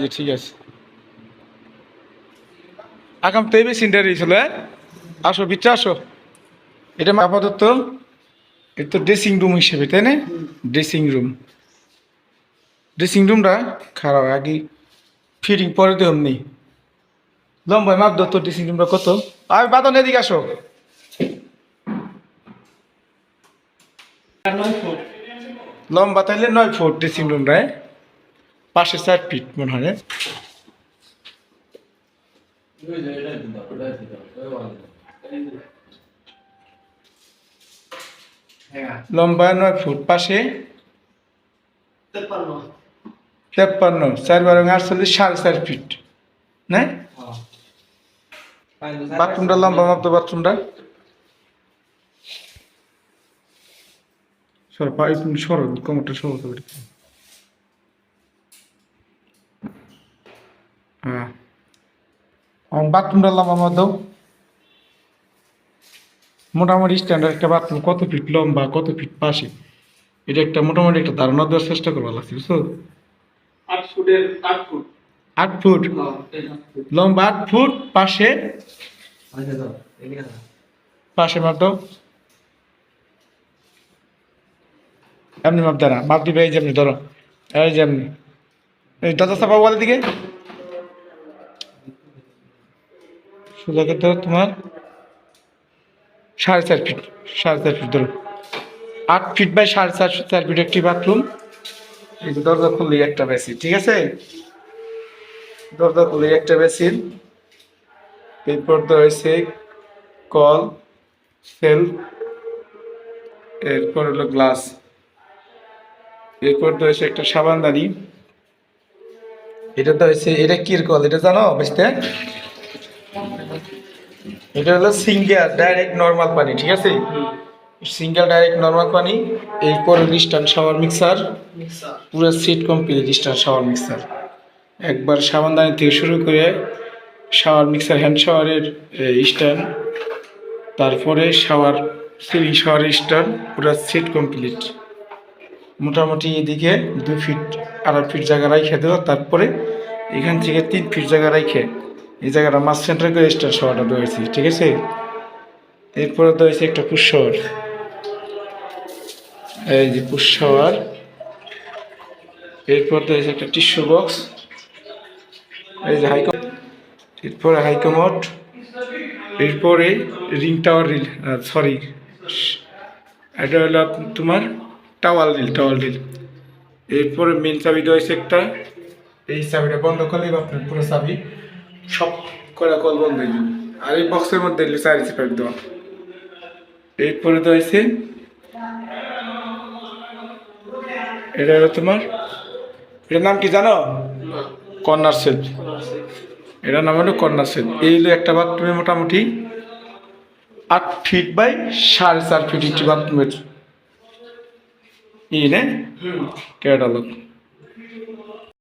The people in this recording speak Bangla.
যে ঠিক আছে। আগাম তো বেসিনটা রয়েছিল হ্যাঁ আসো বিচ্ছা আসো। এটা আপাতত এটা তো ড্রেসিং রুম হিসেবে, তাই না? ড্রেসিং রুম ড্রেসিং রুমটা খারাপ, আগে ফিটিং পরে তো এমনি লম্বায় মাপ দত্ত ড্রেসিং রুমটা কত? আমি বাদন এদিকে আসো। লম্বা তাইলে নয় ফুট ড্রেসিং রুমটা? পাশে চার ফিট মনে হয়? লম্বা নয় ফুট পাশে। তেপ্পান্ন। চার বারো আটচল্লিশ সাড়ে চার ফিট না? বাথরুমটা লম্বা মাপতো বাথরুমটা? সর পাইপ সর কোমরটা সর করে হ্যাঁ আর বাথরুমটা লম্বা দাও মোটামুটি স্ট্যান্ডার্ড একটা বাথরুম কত ফিট লম্বা কত ফিট পাশে। এটা একটা মোটামুটি একটা ধারণা দেওয়ার চেষ্টা করবা লাগছে বুঝছ? আট ফুটের আট ফুট। আট ফুট? লম্বা আট ফুট পাশে? পাশে মাপ দাও। এমনি মাপ দাঁড়া মাপ দিবে এই যেমনি ধরো। এই যেমনি। এই দাদা সাপা বলে দিকে? সোজাকে ধরো তোমার সাড়ে চার ফিট সাড়ে চার ফিট ধরো। আট ফিট বাই সাড়ে চার চার ফিট একটি বাথরুম এই দরজা খুললেই একটা বেসিন ঠিক আছে? দরজা খুললেই একটা বেসিন এরপর তো হয়েছে কল সেল এরপর হলো গ্লাস এরপর তো হয়েছে একটা সাবানদানি এটা তো হয়েছে, এটা কির কল, এটা জানো, বুঝতে? এটা হলো সিঙ্গেল ডাইরেক্ট নর্মাল পানি, ঠিক আছে? সিঙ্গেল ডাইরেক্ট নর্মাল পানি, এরপর স্টান শাওয়ার মিক্সার পুরো set complete star shower mixer একবার সাবানদানি থেকে শুরু করে শাওয়ার মিক্সার হ্যান্ড শাওয়ারের স্ট্যান্ড তারপরে শাওয়ার সিলিং শাওয়ারের স্ট্যান্ড পুরো সিট কমপ্লিট মোটামুটি এদিকে দু ফিট আড়াই ফিট জায়গা রাইখে দেবো, তারপরে এখান থেকে তিন ফিট জায়গা রাইখে এই জায়গাটা মাছ সেন্টার করে স্টার শাওয়ারটা দিয়েছি ঠিক আছে? এরপরে দিয়েছি একটা পুষ শাওয়ার এই যে পুষ শাওয়ার এরপর দিয়েছি একটা টিস্যু বক্স এই যে হাইকো এরপরে হাইকমোট এরপরে রিং টাওয়ার রিল সরি এটা হলো তোমার টাওয়াল রিল টাওয়াল রিল এরপরে মেন চাবি রয়েছে একটা, এই চাবিটা বন্ধ করলেই আপনার পুরো চাবি। সব করা কল বন্ধ হয়ে যাবে। আর এই বক্সের মধ্যে চারি পাইপ দেওয়া। এরপরে রয়েছে এটা হলো তোমার এটার নাম কি জানো? কর্নার সেট এটার নাম হলো কর্নার সেট এই হলো একটা বাথরুমে মোটামুটি আট ফিট বাই সাড়ে চার ফিট একটি বাথরুমের ই নে ক্যাটালগ